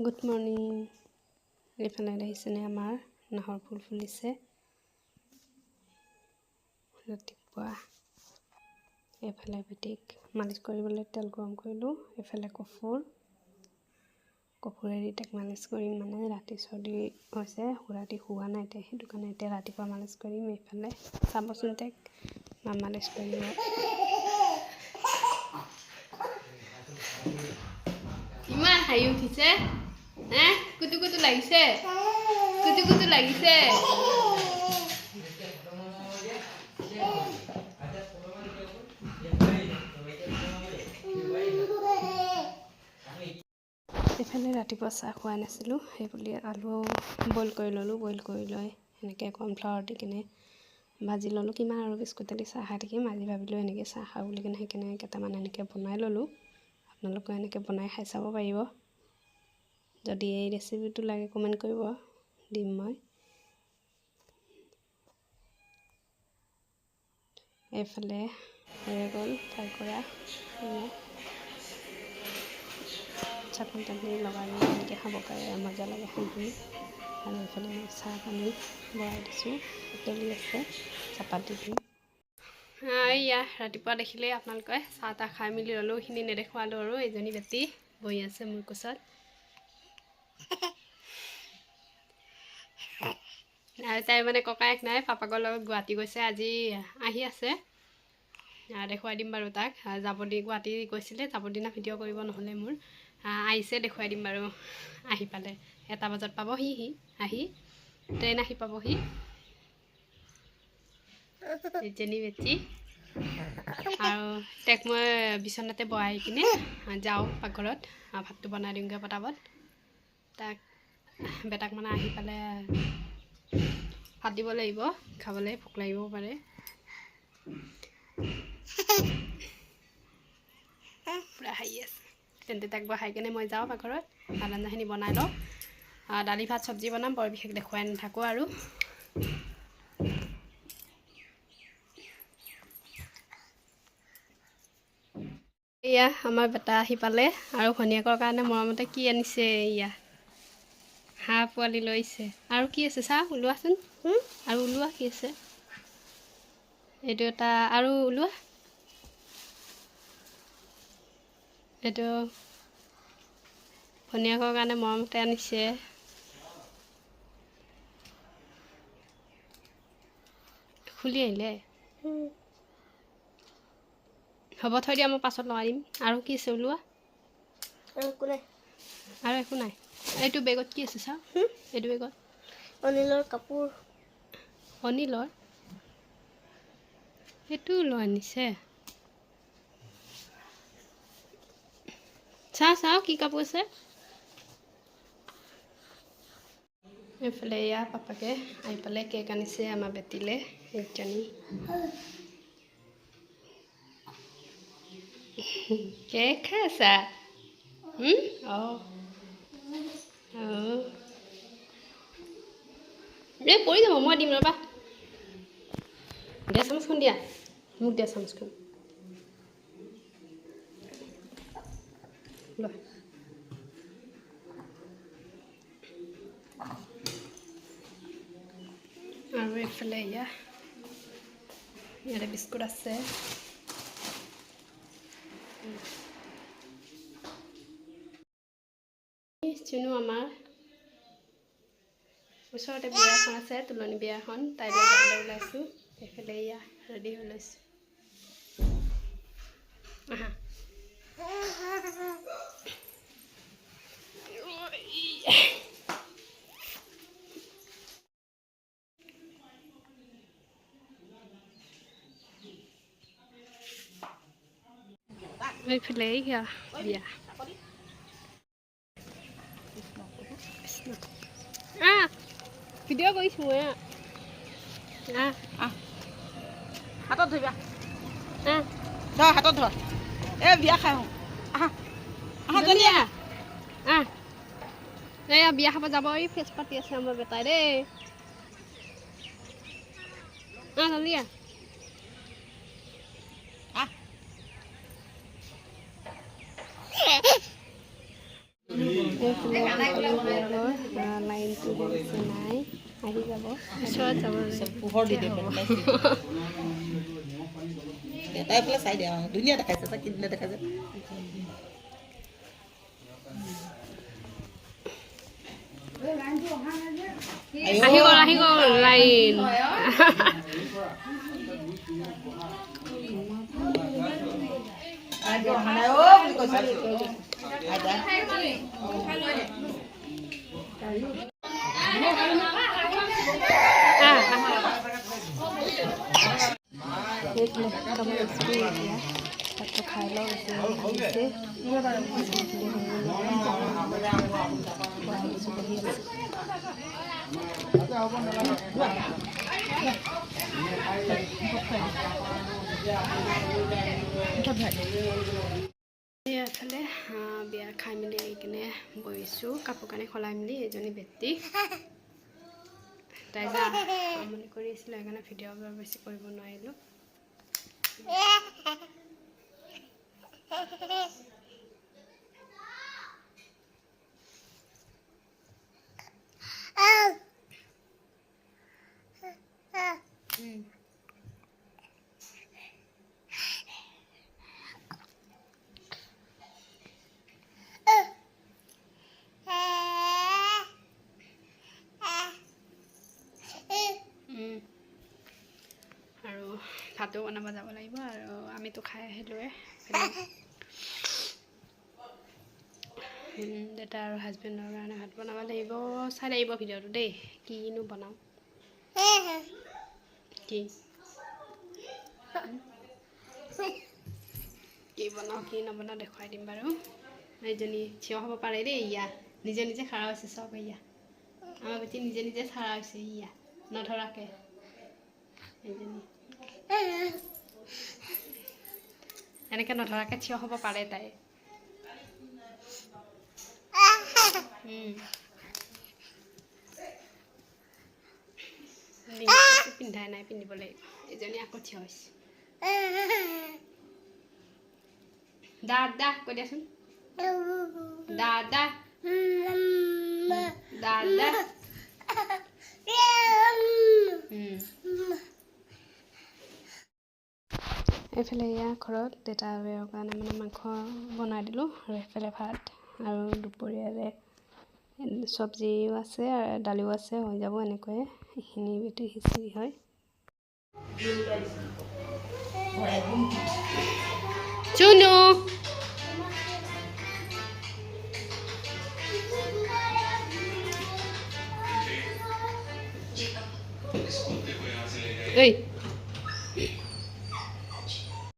Good morning. এইফালে দেখিছেনে আমাৰ? নাহৰ ফুল ফুলিছে। ৰাতিপুৱা এইফালে বেটিক মালিচ কৰিবলৈ তেল গৰম কৰিলোঁ এইফালে কফুৰ। কফুৰেদি তাক মালিচ কৰিম মানে ৰাতি চৰ্দি হৈছে ৰাতি শুৱা নাই এতিয়া সেইটো কাৰণে এতিয়া ৰাতিপুৱা মালিচ কৰিম এইফালে। চাবচোন তাইক মা মালিচ কৰিব। ইমান হাঁহি উঠিছে? কুটু কুটু লাগিছে? কুটু কুটু লাগিছে? এইফালে ৰাতিপুৱা চাহ খোৱা নাছিলোঁ সেই বুলি আলু বইল কৰি ল'লোঁ বইল কৰি লৈ সেনেকৈ কৰ্ণফ্লাৱাৰ দি কিনে ভাজি ল'লোঁ। কিমান আৰু বিস্কুটেদি চাহ খাই থাকিম আজি ভাবিলোঁ এনেকৈ চাহ খাওঁ বুলি কিনে সেইকাৰণে কেইটামান এনেকৈ বনাই ল'লোঁ। আপোনালোকেও এনেকৈ বনাই খাই চাব পাৰিব। যদি এই ৰেচিপিটো লাগে কমেণ্ট কৰিব দিম মই। এইফালে হৈ গ'ল ফ্ৰাই কৰা চাটনি টাটনি লগাই এনেকৈ খাব পাৰে মজা লাগে খাই। পিনি আৰু এইফালে মই চাহ পানী বনাই দিছোঁ উতলি আছে চাপাতি দি। এয়া ৰাতিপুৱা দেখিলে আপোনালোকে চাহ তাহ খাই মেলি ল'লোঁ এইখিনি নেদেখুৱালোঁ আৰু এইজনী বেটি বহি আছে মোৰ কোচত। আৰু তাই মানে ককায়েক নাই পাপাকৰ লগত গুৱাহাটী গৈছে আজি আহি আছে। দেখুৱাই দিম বাৰু তাক। যাব দি গুৱাহাটী গৈছিলে যাব দিনা ভিডিঅ' কৰিব নহ'লে মোৰ। আহ, আহিছে দেখুৱাই দিম বাৰু আহি পালে। এটা বজাত পাবহি সি আহি। ট্ৰেইন আহি পাবহি এইজনী বেটি। আৰু তাইক মই বিচনাতে বহাই কিনে যাওঁ পাকঘৰত। ভাতটো বনাই দিওঁগৈ পটাপট। তাক বেটাক মানে আহি পালে ভাত দিব লাগিব খাবলৈ ভোক লাগিব পাৰে। পূৰা হাঁহি আছে। তেন্তে তাক বহাই কিনে মই যাওঁ পাকঘৰত ভাত আঞ্জাখিনি বনাই লওঁ। দালি ভাত চব্জি বনাম বৰ বিশেষ দেখুৱাই নাথাকোঁ আৰু। এয়া আমাৰ বেটা আহি পালে আৰু ভনীয়েকৰ কাৰণে মৰমতে কি আনিছে এয়া? হাঁহ পোৱালি লৈছে আৰু কি আছে চাহ? ওলোৱাচোন আৰু ওলোৱা কি আছে? এইটো এটা আৰু ওলোৱা? এইটো ভনীয়েকৰ কাৰণে মৰমতে আনিছে। খুলি আহিলে? হ'ব থৈ দিয়া মই পাছত লগাই দিম। আৰু কি আছে? ওলোৱা? আৰু একো নাই? এইটো বেগত কি আছে চাওঁ এইটো বেগত? অনিলৰ কাপোৰ। অনিলৰ? সেইটো লৈ আনিছে। চাওঁ চাওঁ কি কাপোৰ আছে? এইফালে এয়া পাপাকে আহি পেলাই কেক আনিছে আমাৰ বেটিলে একজনী কেক খাই আছা? অঁ। অঁ এই পৰি যাব মই দিম ৰ'বা দিয়া চামুচখন দিয়া মোক দিয়া চামুচখন লোৱা আৰু এইফালে এয়া ইয়াতে বিস্কুট আছে চুনু আমাৰ ওচৰতে বিয়া এখন আছে তোলনি বিয়া এখন তাইলৈ যাবলৈ ওলাইছোঁ এইফালে এয়া ৰেডি হৈ লৈছোঁ আহা এইফালে এয়া বিয়া আহ। ভিডিঅ' কৰিছোঁ মই আহ। আহ। হাতত ধৰিবা। আহ। ধৰ হাতত ধৰ। এই বিয়া খাই আহোঁ। আহা। আহা জলদি আহা। এয়া বিয়া খাব যাব এই ফেচ পাতি আছে আমাৰ বেটাই দেই। জলদি আহ আহ। নাই আহি যাব ওচৰত যাব পোহৰ দি দিয়ে তাই পেলাই চাই দিয়া ধুনীয়া দেখাইছে তাই কি ধুনীয়া দেখাইছে আহি গ'ল আহি গ'ল লাইন আইজা एक मिनट का मैं स्पीड किया तब तो खा लो इसे इसे बढ़िया এফালে বিয়া খাই মেলি আহি কিনে বহিছোঁ, কাপোৰ কানি সলাই মেলি এজনী বেটি তাই যা আমনি কৰি আছিলে, সেইকাৰণে ভিডিঅ' বেছি কৰিব নোৱাৰিলোঁ উম। ভাতো বনাব যাব লাগিব আৰু আমিতো খাই আহিলোৱে। দেউতা আৰু হাজবেণ্ডৰ কাৰণে ভাত বনাব লাগিব। চাই লাগিব ভিডিঅ'টো দেই কিনো বনাওঁ কি? কি বনাওঁ কি নবনাওঁ দেখুৱাই দিম বাৰু। এইজনী থিয় হ'ব পাৰে দেই ইয়া। নিজে নিজে খাৰা হৈছে চব ইয়া। আমাৰ বেটি নিজে নিজে খাৰা হৈছে ইয়া নধৰাকে। এইজনী এনেকৈ নধৰাকৈ থিয় হ'ব পাৰে তাই। পিন্ধাই নাই পিন্ধিবলৈ। এজনী আকৌ থিয় হৈছে। দা দা, কৈ দিয়াচোন। দা দা। দা দা। এইফালে এয়া ঘৰত দেউতা বেৰৰ কাৰণে মানে মাংস বনাই দিলোঁ আৰু এইফালে ভাত আৰু দুপৰীয়াৰে চব্জিও আছে দালিও আছে হৈ যাব এনেকৈয়ে এইখিনি বেটি খিচিৰি হয়। চুনু!